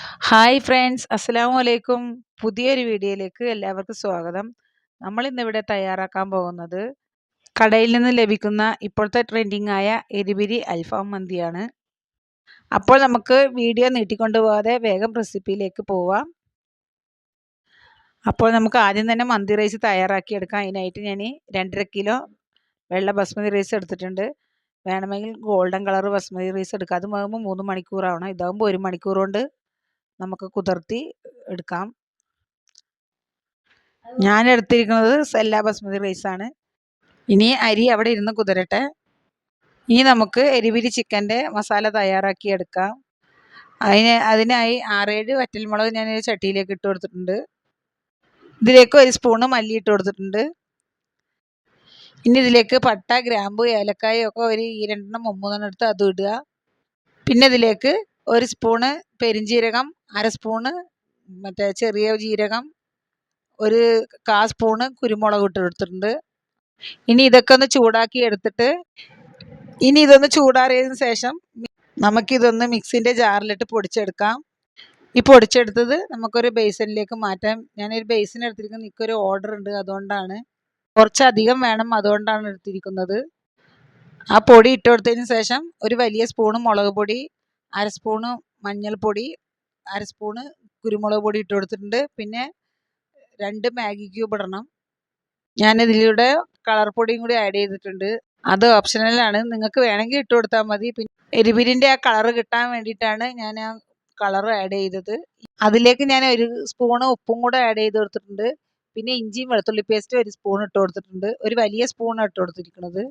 Hi friends അസ്സലാമു അലൈക്കും പുതിയൊരു വീഡിയോയിലേക്ക് എല്ലാവർക്കും സ്വാഗതം. നമ്മൾ ഇന്നിവിടെ തയ്യാറാക്കാൻ പോകുന്നത് കടയിൽ നിന്ന് ലഭിക്കുന്ന ഇപ്പോഴത്തെ ട്രെൻഡിങ് ആയ എരിപിരി അൽഫാം മന്തിയാണ്. അപ്പോൾ നമുക്ക് വീഡിയോ നീട്ടിക്കൊണ്ടു പോകാതെ വേഗം റെസിപ്പിയിലേക്ക് പോവാം. അപ്പോൾ നമുക്ക് ആദ്യം തന്നെ മന്തി റൈസ് തയ്യാറാക്കിയെടുക്കാം. അതിനായിട്ട് ഞാൻ രണ്ടര കിലോ വെള്ള ബസ്മതി റൈസ് എടുത്തിട്ടുണ്ട്. വേണമെങ്കിൽ ഗോൾഡൻ കളർ ബസ്മതി റൈസ് എടുക്കാം. അത് മൂന്ന് മണിക്കൂറാവണം. ഇതാകുമ്പോൾ ഒരു മണിക്കൂർ കൊണ്ട് നമുക്ക് കുതിർത്തി എടുക്കാം. ഞാൻ എടുത്തിരിക്കുന്നത് സെല്ല ബസ്മതി റൈസാണ് ഇനി അരി അവിടെ ഇരുന്ന് കുതിരട്ടെ. ഇനി നമുക്ക് എരിവിരി ചിക്കന്റെ മസാല തയ്യാറാക്കി എടുക്കാം. അതിന് അതിനായി ആറേഴ് വറ്റൽമുളക് ഞാൻ ഒരു ചട്ടിയിലേക്ക് ഇട്ട് കൊടുത്തിട്ടുണ്ട്. ഇതിലേക്ക് ഒരു സ്പൂണ് മല്ലി ഇട്ട് കൊടുത്തിട്ടുണ്ട്. ഇനി ഇതിലേക്ക് പട്ട ഗ്രാമ്പു ഏലക്കായ ഒക്കെ ഒരു ഈ രണ്ടെണ്ണം മുമ്പ് എടുത്ത് അതും ഇടുക. പിന്നെ ഇതിലേക്ക് ഒരു സ്പൂണ് പെരിഞ്ജീരകം അര സ്പൂണ് മറ്റേ ചെറിയ ജീരകം ഒരു കാ സ്പൂണ് കുരുമുളക് ഇട്ട് എടുത്തിട്ടുണ്ട് ഇനി ഇതൊക്കെ ഒന്ന് ചൂടാക്കി എടുത്തിട്ട് ഇനി ഇതൊന്ന് ചൂടാറിയതിന് ശേഷം നമുക്കിതൊന്ന് മിക്സിന്റെ ജാറിലിട്ട് പൊടിച്ചെടുക്കാം. ഈ പൊടിച്ചെടുത്തത് നമുക്കൊരു ബേസിനിലേക്ക് മാറ്റാം. ഞാനൊരു ബേസിൻ എടുത്തിരിക്കുന്നത് എനിക്കൊരു ഓർഡർ ഉണ്ട് അതുകൊണ്ടാണ്. കുറച്ചധികം വേണം അതുകൊണ്ടാണ് എടുത്തിരിക്കുന്നത്. ആ പൊടി ഇട്ട് കൊടുത്തതിന് ശേഷം ഒരു വലിയ സ്പൂണ് മുളക് പൊടി അര സ്പൂണ് മഞ്ഞൾപ്പൊടി അര സ്പൂണ് കുരുമുളക് പൊടി ഇട്ട് കൊടുത്തിട്ടുണ്ട്. പിന്നെ രണ്ട് മാഗി ക്യൂബ് ഇടണം. ഞാനിതിലൂടെ കളർ പൊടിയും കൂടി ആഡ് ചെയ്തിട്ടുണ്ട്. അത് ഓപ്ഷണലാണ് നിങ്ങൾക്ക് വേണമെങ്കിൽ ഇട്ട് കൊടുത്താൽ മതി. പിന്നെ എരിപിരിന്റെ ആ കളർ കിട്ടാൻ വേണ്ടിയിട്ടാണ് ഞാൻ ആ കളർ ആഡ് ചെയ്തത്. അതിലേക്ക് ഞാൻ ഒരു സ്പൂണ് ഉപ്പും കൂടെ ആഡ് ചെയ്ത് കൊടുത്തിട്ടുണ്ട്. പിന്നെ ഇഞ്ചിയും വെളുത്തുള്ളി പേസ്റ്റും ഒരു സ്പൂൺ ഇട്ട് കൊടുത്തിട്ടുണ്ട്. ഒരു വലിയ സ്പൂണാണ് ഇട്ട് കൊടുത്തിരിക്കുന്നത്.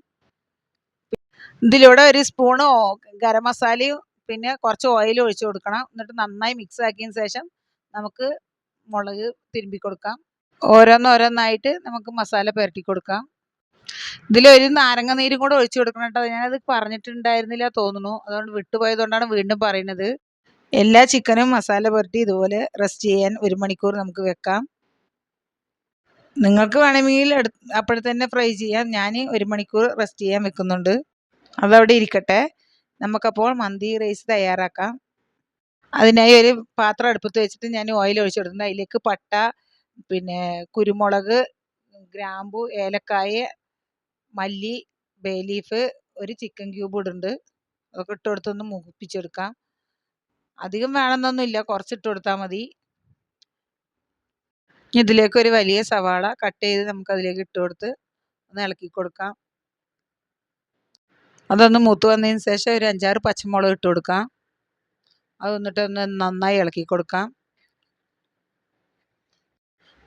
ഇതിലൂടെ ഒരു സ്പൂണ് ഗരം മസാലയും പിന്നെ കുറച്ച് ഓയിൽ ഒഴിച്ചു കൊടുക്കണം. എന്നിട്ട് നന്നായി മിക്സ് ആക്കിയതിന് ശേഷം നമുക്ക് മുളക് തിരുമ്പി കൊടുക്കാം. ഓരോന്നോരോന്നായിട്ട് നമുക്ക് മസാല പുരട്ടി കൊടുക്കാം. ഇതിലൊരു നാരങ്ങ നീരും കൂടെ ഒഴിച്ചു കൊടുക്കണം കേട്ടോ. ഞാനത് പറഞ്ഞിട്ടുണ്ടായിരുന്നില്ല തോന്നുന്നു. അതുകൊണ്ട് വിട്ടുപോയതുകൊണ്ടാണ് വീണ്ടും പറയുന്നത്. എല്ലാ ചിക്കനും മസാല പുരട്ടി ഇതുപോലെ റെസ്റ്റ് ചെയ്യാൻ ഒരു മണിക്കൂർ നമുക്ക് വെക്കാം. നിങ്ങൾക്ക് വേണമെങ്കിൽ അപ്പോഴത്തന്നെ ഫ്രൈ ചെയ്യാം. ഞാൻ ഒരു മണിക്കൂർ റെസ്റ്റ് ചെയ്യാൻ വെക്കുന്നുണ്ട്. അതവിടെ ഇരിക്കട്ടെ. നമുക്കപ്പോൾ മന്തി റൈസ് തയ്യാറാക്കാം. അതിനായി ഒരു പാത്രം അടുപ്പത്ത് വെച്ചിട്ട് ഞാൻ ഓയിൽ ഒഴിച്ചു കൊടുത്തിട്ടുണ്ട് അതിലേക്ക് പട്ട പിന്നെ കുരുമുളക് ഗ്രാമ്പു ഏലക്കായ മല്ലി ബേ ലീഫ് ഒരു ചിക്കൻ ക്യൂബ് ഇടുന്നുണ്ട്. അതൊക്കെ ഇട്ട് കൊടുത്തൊന്ന് മൂപ്പിച്ചെടുക്കാം. അധികം വേണമെന്നൊന്നുമില്ല കുറച്ച് ഇട്ട് കൊടുത്താൽ മതി. ഇതിലേക്ക് ഒരു വലിയ സവാള കട്ട് ചെയ്ത് നമുക്ക് അതിലേക്ക് ഇട്ട് കൊടുത്ത് ഒന്ന് ഇളക്കി കൊടുക്കാം. അതൊന്ന് മൂത്ത് വന്നതിന് ശേഷം ഒരു അഞ്ചാറ് പച്ചമുളക് ഇട്ട് കൊടുക്കാം. അത് എന്നിട്ട് നന്നായി ഇളക്കി കൊടുക്കാം.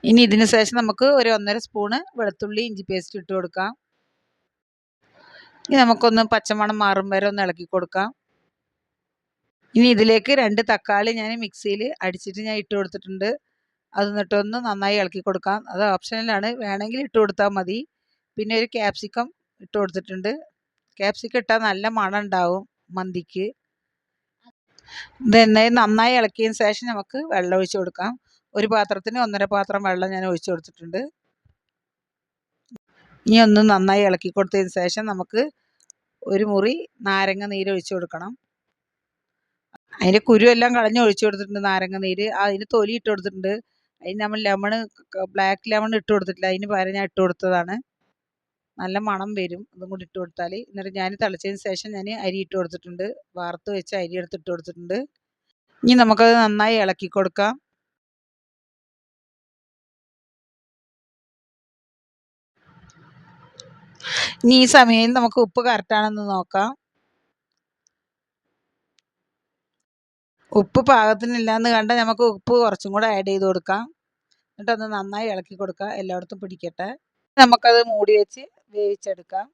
ഇനി ഇതിന് ശേഷം നമുക്ക് ഒരു ഒന്നര സ്പൂണ് വെളുത്തുള്ളി ഇഞ്ചി പേസ്റ്റ് ഇട്ട് കൊടുക്കാം. ഇനി നമുക്കൊന്ന് പച്ചമണം മാറും വരെ ഒന്ന് ഇളക്കി കൊടുക്കാം. ഇനി ഇതിലേക്ക് രണ്ട് തക്കാളി ഞാൻ മിക്സിയിൽ അടിച്ചിട്ട് ഞാൻ ഇട്ട് കൊടുത്തിട്ടുണ്ട്. അത് എന്നിട്ടൊന്ന് നന്നായി ഇളക്കി കൊടുക്കാം. അത് ഓപ്ഷനിലാണ്. വേണമെങ്കിൽ ഇട്ട് കൊടുത്താൽ മതി. പിന്നെ ഒരു ക്യാപ്സിക്കം ഇട്ട് കൊടുത്തിട്ടുണ്ട്. ക്യാപ്സിക്കം ഇട്ടാൽ നല്ല മണം ഉണ്ടാവും മന്തിക്ക്. ഇതെന്നെ നന്നായി ഇളക്കിയതിന് ശേഷം നമുക്ക് വെള്ളം ഒഴിച്ച് കൊടുക്കാം. ഒരു പാത്രത്തിന് ഒന്നര പാത്രം വെള്ളം ഞാൻ ഒഴിച്ചു കൊടുത്തിട്ടുണ്ട്. ഇനി ഒന്ന് നന്നായി ഇളക്കി കൊടുത്തതിന് ശേഷം നമുക്ക് ഒരു മുറി നാരങ്ങ നീര് ഒഴിച്ചു കൊടുക്കണം. അതിന്റെ കുരുവെല്ലാം കളഞ്ഞ് ഒഴിച്ചു കൊടുത്തിട്ടുണ്ട് നാരങ്ങ നീര്. അതിന് തൊലി ഇട്ട് കൊടുത്തിട്ടുണ്ട്. അതിന് നമ്മൾ ലെമൺ ബ്ലാക്ക് ലെമൺ ഇട്ട് കൊടുത്തിട്ടില്ല. അതിന് പകരം ഞാൻ ഇട്ട് കൊടുത്തതാണ്. നല്ല മണം വരും അതും കൂടി ഇട്ട് കൊടുത്താൽ എന്നിട്ട് ഞാൻ തിളച്ചതിന് ശേഷം ഞാൻ അരി ഇട്ട് കൊടുത്തിട്ടുണ്ട്. വാർത്ത് വെച്ച അരി എടുത്ത് ഇട്ട് കൊടുത്തിട്ടുണ്ട്. ഇനി നമുക്കത് നന്നായി ഇളക്കി കൊടുക്കാം. ഇനി ഈ സമയം നമുക്ക് ഉപ്പ് കറക്റ്റാണെന്ന് നോക്കാം. ഉപ്പ് പാകത്തിനില്ലാന്ന് കണ്ടാൽ നമുക്ക് ഉപ്പ് കുറച്ചും കൂടെ ആഡ് ചെയ്ത് കൊടുക്കാം. എന്നിട്ടൊന്ന് നന്നായി ഇളക്കി കൊടുക്കുക എല്ലായിടത്തും പിടിക്കട്ടെ. നമുക്കത് മൂടി വെച്ച് വേവിച്ചെടുക്കാം.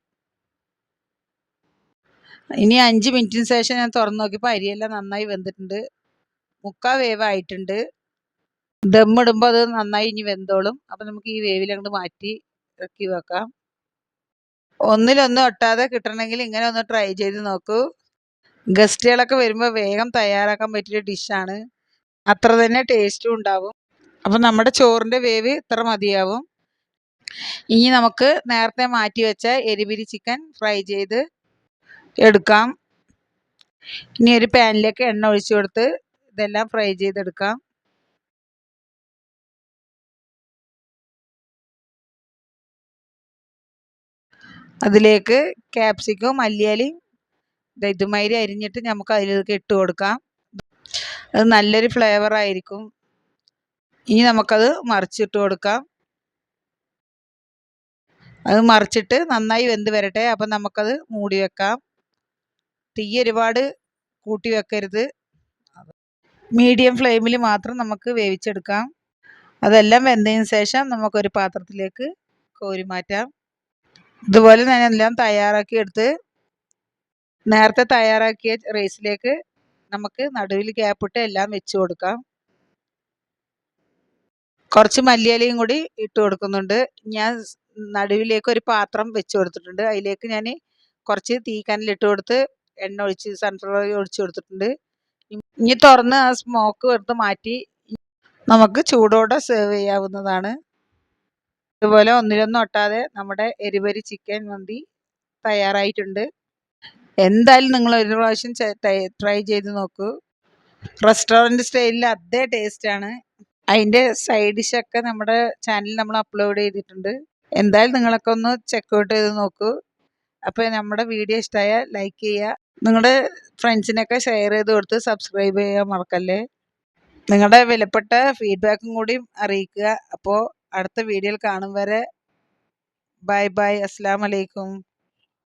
ഇനി അഞ്ച് മിനിറ്റിന് ശേഷം ഞാൻ തുറന്നു നോക്കിയപ്പോൾ അരിയെല്ലാം നന്നായി വെന്തിട്ടുണ്ട്. മുക്കാ വേവായിട്ടുണ്ട് ദമ്മിടുമ്പോൾ അത് നന്നായി ഇനി വെന്തോളും. അപ്പം നമുക്ക് ഈ വേവിലങ്ങോട്ട് മാറ്റി ഇറക്കി വെക്കാം. ഒന്നിലൊന്നും ഒട്ടാതെ കിട്ടണമെങ്കിൽ ഇങ്ങനെ ഒന്ന് ട്രൈ ചെയ്ത് നോക്കൂ. ഗസ്റ്റുകളൊക്കെ വരുമ്പോൾ വേഗം തയ്യാറാക്കാൻ പറ്റിയ ഡിഷാണ്. അത്ര തന്നെ ടേസ്റ്റും ഉണ്ടാവും. അപ്പം നമ്മുടെ ചോറിന്റെ വേവ് ഇത്ര മതിയാവും. ഇനി നമുക്ക് നേരത്തെ മാറ്റി വെച്ച എരിപിരി ചിക്കൻ ഫ്രൈ ചെയ്ത് എടുക്കാം. ഇനി ഒരു പാനിലേക്ക് എണ്ണ ഒഴിച്ചു കൊടുത്ത് ഇതെല്ലാം ഫ്രൈ ചെയ്തെടുക്കാം. അതിലേക്ക് ക്യാപ്സിക്കും മല്ലിയാലി ഇതുമാതിരി അരിഞ്ഞിട്ട് നമുക്ക് അതിലേക്ക് ഇട്ട് കൊടുക്കാം. അത് നല്ലൊരു ഫ്ലേവർ ആയിരിക്കും. ഇനി നമുക്കത് മറിച്ചിട്ട് കൊടുക്കാം. അത് മറിച്ചിട്ട് നന്നായി വെന്ത് വരട്ടെ. അപ്പം നമുക്കത് മൂടി വെക്കാം. തീ ഒരുപാട് കൂട്ടി വെക്കരുത്. മീഡിയം ഫ്ലെയിമിൽ മാത്രം നമുക്ക് വേവിച്ചെടുക്കാം. അതെല്ലാം വെന്തതിന് ശേഷം നമുക്കൊരു പാത്രത്തിലേക്ക് കോരി മാറ്റാം. ഇതുപോലെ ഞാൻ എല്ലാം തയ്യാറാക്കി എടുത്ത് നേരത്തെ തയ്യാറാക്കിയ റൈസിലേക്ക് നമുക്ക് നടുവിൽ ഗ്യാപ്പിട്ട് എല്ലാം വെച്ച് കൊടുക്കാം. കുറച്ച് മല്ലിയിലയും കൂടി ഇട്ട് കൊടുക്കുന്നുണ്ട്. ഞാൻ നടുവിലേക്ക് ഒരു പാത്രം വെച്ച് കൊടുത്തിട്ടുണ്ട്. അതിലേക്ക് ഞാൻ കുറച്ച് തീക്കനലിട്ട് കൊടുത്ത് എണ്ണ ഒഴിച്ച് സൺഫ്ലവർ ഒഴിച്ച് കൊടുത്തിട്ടുണ്ട്. ഇനി തുറന്ന് ആ സ്മോക്ക് വെറുതെ മാറ്റി നമുക്ക് ചൂടോടെ സെർവ് ചെയ്യാവുന്നതാണ്. ഇതുപോലെ ഒന്നിലൊന്നും ഒട്ടാതെ നമ്മുടെ എരിവരി ചിക്കൻ മന്തി തയ്യാറായിട്ടുണ്ട്. എന്തായാലും നിങ്ങൾ ഒരു പ്രാവശ്യം ട്രൈ ചെയ്ത് നോക്കൂ. റെസ്റ്റോറന്റ് സ്റ്റൈലിൽ അതേ ടേസ്റ്റാണ് അതിന്റെ സൈഡ് ഡിഷൊക്കെ നമ്മുടെ ചാനലിൽ നമ്മൾ അപ്ലോഡ് ചെയ്തിട്ടുണ്ട്. എന്തായാലും നിങ്ങളൊക്കെ ഒന്ന് ചെക്കൗട്ട് ചെയ്ത് നോക്കൂ. അപ്പോൾ നമ്മുടെ വീഡിയോ ഇഷ്ടമായാൽ ലൈക്ക് ചെയ്യുക. നിങ്ങളുടെ ഫ്രണ്ട്സിനൊക്കെ ഷെയർ ചെയ്ത് കൊടുത്ത് സബ്സ്ക്രൈബ് ചെയ്യാൻ മറക്കല്ലേ? നിങ്ങളുടെ വിലപ്പെട്ട ഫീഡ്ബാക്കും കൂടി അറിയിക്കുക. അപ്പോൾ അടുത്ത വീഡിയോയിൽ കാണും വരെ. ബൈ ബൈ അസ്സാം വലൈക്കും